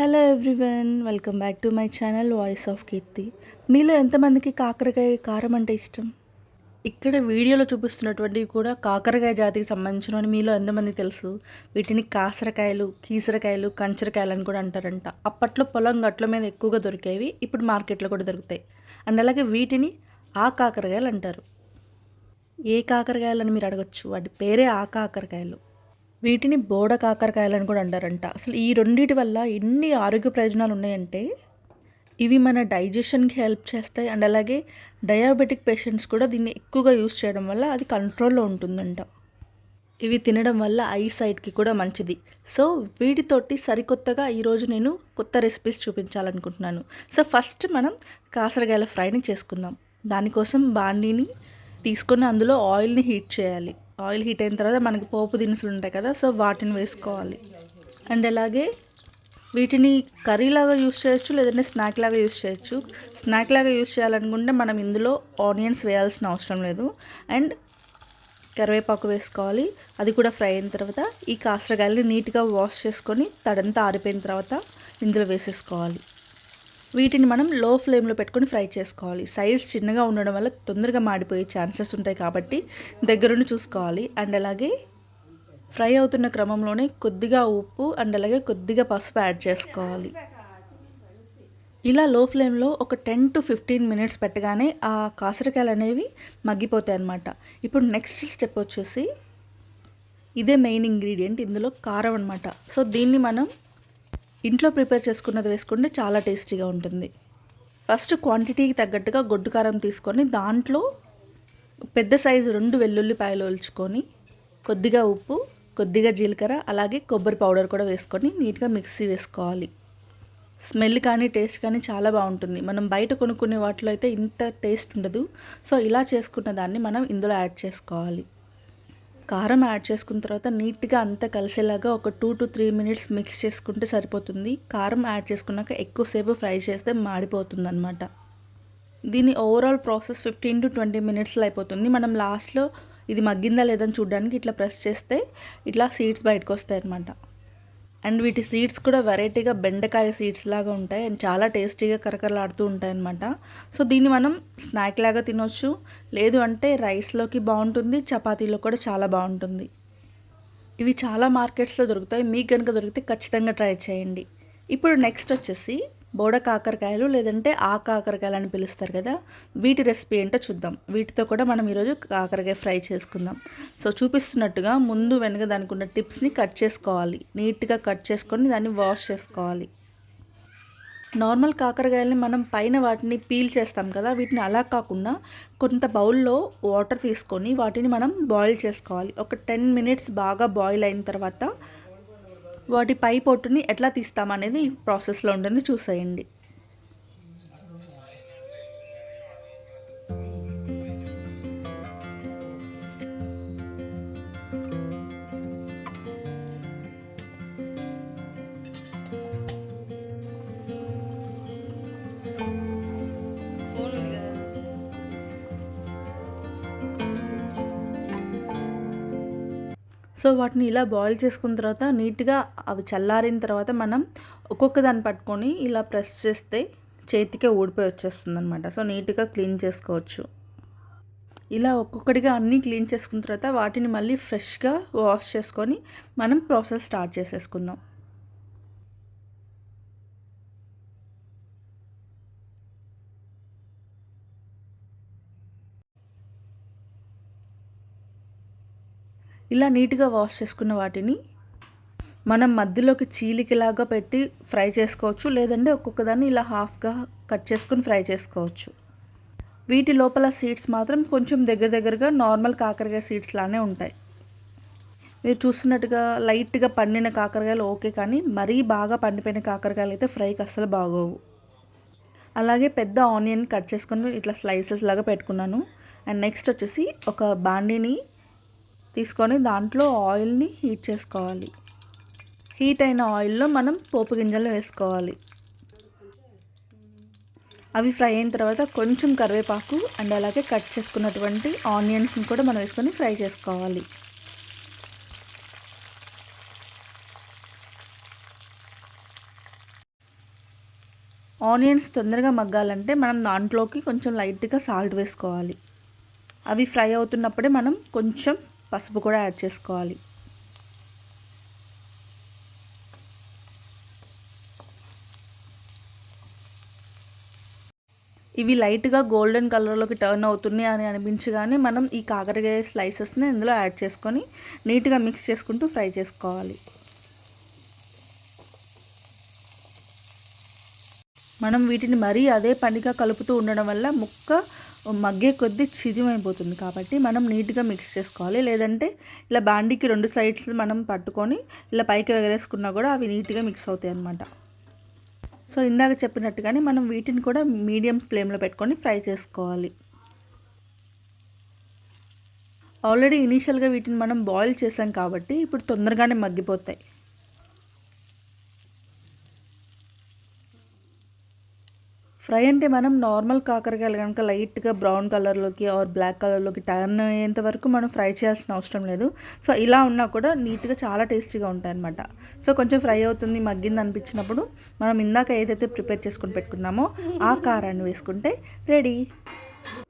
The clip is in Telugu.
Hello everyone welcome back to my channel voice of Keerthi మీలో ఎంతమందికి కాకరకాయ కారం అంటే ఇష్టం? ఇక్కడ వీడియోలో చూపిస్తున్నటువంటివి కూడా కాకరకాయ జాతికి సంబంధించినవి మీలో ఎంతమంది తెలుసు? వీటిని కాసరకాయలు కీసరకాయలు కంచరకాయలు అని కూడా అంటారంట. అప్పట్లో పొలం గట్ల మీద ఎక్కువగా దొరికేవి ఇప్పుడు మార్కెట్లో కూడా దొరుకుతాయి. అండ్ అలాగే వీటిని ఆ కాకరకాయలు అంటారు. ఏ కాకరకాయలు అని మీరు అడగచ్చు? వాటి పేరే ఆ కాకరకాయలు. వీటిని బోడ కాకరకాయలు అని కూడా అంటారంట అసలు ఈ రెండింటి వల్ల ఎన్ని ఆరోగ్య ప్రయోజనాలు ఉన్నాయంటే ఇవి మన డైజెషన్కి హెల్ప్ చేస్తాయి. అండ్ అలాగే డయాబెటిక్ పేషెంట్స్ కూడా దీన్ని ఎక్కువగా యూస్ చేయడం వల్ల అది కంట్రోల్లో ఉంటుందంట. ఇవి తినడం వల్ల ఐ సైట్కి కూడా మంచిది. సో వీటితోటి సరికొత్తగా ఈరోజు నేను కొత్త రెసిపీస్ చూపించాలనుకుంటున్నాను. సో ఫస్ట్ మనం కాసరకాయల ఫ్రైని చేసుకుందాం. దానికోసం బాండీని తీసుకొని అందులో ఆయిల్ని హీట్ చేయాలి. ఆయిల్ హీట్ అయిన తర్వాత మనకి పోపు దినుసులు ఉంటాయి కదా సో వాటిని వేసుకోవాలి. అండ్ అలాగే వీటిని కర్రీలాగా యూస్ చేయొచ్చు లేదంటే స్నాక్ లాగా యూస్ చేయొచ్చు. స్నాక్ లాగా యూస్ చేయాలనుకుంటే మనం ఇందులో ఆనియన్స్ వేయాల్సిన అవసరం లేదు. అండ్ కరివేపాకు వేసుకోవాలి అది కూడా ఫ్రై అయిన తర్వాత ఈ కాసరకాయలని నీట్గా వాష్ చేసుకొని తడంతా ఆరిపోయిన తర్వాత ఇందులో వేసేసుకోవాలి. వీటిని మనం లో ఫ్లేమ్లో పెట్టుకొని ఫ్రై చేసుకోవాలి. సైజ్ చిన్నగా ఉండడం వల్ల తొందరగా మాడిపోయే ఛాన్సెస్ ఉంటాయి కాబట్టి దగ్గరుండి చూసుకోవాలి. అండ్ అలాగే ఫ్రై అవుతున్న క్రమంలోనే కొద్దిగా ఉప్పు అండ్ అలాగే కొద్దిగా పసుపు యాడ్ చేసుకోవాలి. ఇలా లో ఫ్లేమ్లో ఒక టెన్ టు ఫిఫ్టీన్ మినిట్స్ పెట్టగానే ఆ కాసరకాయలు అనేవి మగ్గిపోతాయి అన్నమాట. ఇప్పుడు నెక్స్ట్ స్టెప్ వచ్చేసి ఇదే మెయిన్ ఇంగ్రీడియంట్ ఇందులో కారం అనమాట సో దీన్ని మనం ఇంట్లో ప్రిపేర్ చేసుకున్నది వేసుకుంటే చాలా టేస్టీగా ఉంటుంది. ఫస్ట్ క్వాంటిటీకి తగ్గట్టుగా గొడ్డు కారం తీసుకొని దాంట్లో పెద్ద సైజు రెండు వెల్లుల్లిపాయలు ఒలుచుకొని కొద్దిగా ఉప్పు కొద్దిగా జీలకర్ర అలాగే కొబ్బరి పౌడర్ కూడా వేసుకొని నీట్గా మిక్సీ వేసుకోవాలి. స్మెల్ కానీ టేస్ట్ కానీ చాలా బాగుంటుంది. మనం బయట కొనుక్కునే వాటిలో అయితే ఇంత టేస్ట్ ఉండదు. సో ఇలా చేసుకున్న దాన్ని మనం ఇందులో యాడ్ చేసుకోవాలి. కారం యాడ్ చేసుకున్న తర్వాత నీట్గా అంతా కలిసేలాగా ఒక two to three minutes mix చేసుకుంటే సరిపోతుంది. కారం యాడ్ చేసుకున్నాక ఎక్కువసేపు ఫ్రై చేస్తే మాడిపోతుంది అనమాట దీని overall process fifteen to twenty మినిట్స్లో అయిపోతుంది. మనం లాస్ట్లో ఇది మగ్గిందా లేదని చూడడానికి ఇట్లా ప్రెస్ చేస్తే ఇట్లా సీడ్స్ బయటకు వస్తాయి అనమాట అండ్ వీటి సీడ్స్ కూడా వెరైటీగా బెండకాయ సీడ్స్ లాగా ఉంటాయి అండ్ చాలా టేస్టీగా కరకరలాడుతూ ఉంటాయి అనమాట సో దీన్ని మనం స్నాక్ లాగా తినొచ్చు. లేదు అంటే రైస్లోకి బాగుంటుంది చపాతీలో కూడా చాలా బాగుంటుంది. ఇవి చాలా మార్కెట్స్లో దొరుకుతాయి. మీకు కనుక దొరికితే ఖచ్చితంగా ట్రై చేయండి. ఇప్పుడు నెక్స్ట్ వచ్చేసి బోడ కాకరకాయలు లేదంటే ఆ కాకరకాయలు అని పిలుస్తారు కదా. వీటి రెసిపీ ఏంటో చూద్దాం. వీటితో కూడా మనం ఈరోజు కాకరకాయ ఫ్రై చేసుకుందాం. సో చూపిస్తున్నట్టుగా ముందు వెనుక దానికి ఉన్న టిప్స్ని కట్ చేసుకోవాలి. నీట్గా కట్ చేసుకొని దాన్ని వాష్ చేసుకోవాలి. నార్మల్ కాకరకాయలని మనం పైన వాటిని పీల్ చేస్తాం కదా. వీటిని అలా కాకుండా కొంత బౌల్లో వాటర్ తీసుకొని వాటిని మనం బాయిల్ చేసుకోవాలి. ఒక టెన్ మినిట్స్ బాగా బాయిల్ అయిన తర్వాత వాటి పై పొట్టుని ఎట్లా తీస్తామనేది ప్రాసెస్లో ఉంటుంది. చూసేయండి. సో వాటిని ఇలా బాయిల్ చేసుకున్న తర్వాత నీట్గా అవి చల్లారిన తర్వాత మనం ఒక్కొక్క దాన్ని పట్టుకొని ఇలా ప్రెస్ చేస్తే చేతికే ఊడిపోయి వచ్చేస్తుంది అనమాట సో నీట్గా క్లీన్ చేసుకోవచ్చు. ఇలా ఒక్కొక్కటిగా అన్నీ క్లీన్ చేసుకున్న తర్వాత వాటిని మళ్ళీ ఫ్రెష్గా వాష్ చేసుకొని మనం ప్రాసెస్ స్టార్ట్ చేసేసుకుందాం. ఇలా నీట్గా వాష్ చేసుకున్న వాటిని మనం మధ్యలోకి చీలికలాగా పెట్టి ఫ్రై చేసుకోవచ్చు. లేదంటే ఒక్కొక్క దాన్ని ఇలా హాఫ్గా కట్ చేసుకుని ఫ్రై చేసుకోవచ్చు. వీటి లోపల సీడ్స్ మాత్రం కొంచెం దగ్గర దగ్గరగా నార్మల్ కాకరకాయ సీడ్స్ లానే ఉంటాయి. మీరు చూస్తున్నట్టుగా లైట్గా పండిన కాకరకాయలు ఓకే కానీ మరీ బాగా పండిపోయిన కాకరకాయలు అయితే ఫ్రైకి అస్సలు బాగోవు. అలాగే పెద్ద ఆనియన్ కట్ చేసుకొని ఇట్లా స్లైసెస్ లాగా పెట్టుకున్నాను. అండ్ నెక్స్ట్ వచ్చేసి ఒక బాండీని తీసుకొని దాంట్లో ఆయిల్ని హీట్ చేసుకోవాలి. హీట్ అయిన ఆయిల్లో మనం పోపు గింజలు వేసుకోవాలి. అవి ఫ్రై అయిన తర్వాత కొంచెం కరివేపాకు అండ్ అలాగే కట్ చేసుకున్నటువంటి ఆనియన్స్ని కూడా మనం వేసుకొని ఫ్రై చేసుకోవాలి. ఆనియన్స్ తొందరగా మగ్గాలంటే మనం దాంట్లోకి కొంచెం లైట్గా సాల్ట్ వేసుకోవాలి. అవి ఫ్రై అవుతున్నప్పుడే మనం కొంచెం పసుపు కూడా యాడ్ చేసుకోవాలి. ఇవి లైట్గా గోల్డెన్ కలర్లోకి టర్న్ అవుతున్నాయి అని అనిపించగానే మనం ఈ కాకరకాయ స్లైసెస్ని ఇందులో యాడ్ చేసుకొని నీట్గా మిక్స్ చేసుకుంటూ ఫ్రై చేసుకోవాలి. మనం వీటిని మరీ అదే పనిగా కలుపుతూ ఉండడం వల్ల ముక్క మగ్గే కొద్దీ చిదిమైపోతుంది కాబట్టి మనం నీట్గా మిక్స్ చేసుకోవాలి. లేదంటే ఇలా బాండీకి రెండు సైడ్స్ మనం పట్టుకొని ఇలా పైకి ఎగరేసుకున్నా కూడా అవి నీట్గా మిక్స్ అవుతాయి అన్నమాట. సో ఇందాక చెప్పినట్టుగానే మనం వీటిని కూడా మీడియం ఫ్లేమ్లో పెట్టుకొని ఫ్రై చేసుకోవాలి. ఆల్రెడీ ఇనీషియల్గా వీటిని మనం బాయిల్ చేసాం కాబట్టి ఇప్పుడు తొందరగానే మగ్గిపోతాయి. ఫ్రై అంటే మనం నార్మల్ కాకరకాయలు కనుక లైట్గా బ్రౌన్ కలర్లోకి ఆర్ బ్లాక్ కలర్లోకి టర్న్ అయ్యేంత వరకు మనం ఫ్రై చేయాల్సిన అవసరం లేదు. సో ఇలా ఉన్నా కూడా నీట్గా చాలా టేస్టీగా ఉంటాయి అనమాట సో కొంచెం ఫ్రై అవుతుంది మగ్గింది అనిపించినప్పుడు మనం ఇందాక ఏదైతే ప్రిపేర్ చేసుకొని పెట్టుకున్నామో ఆ కారాన్ని వేసుకుంటే రెడీ.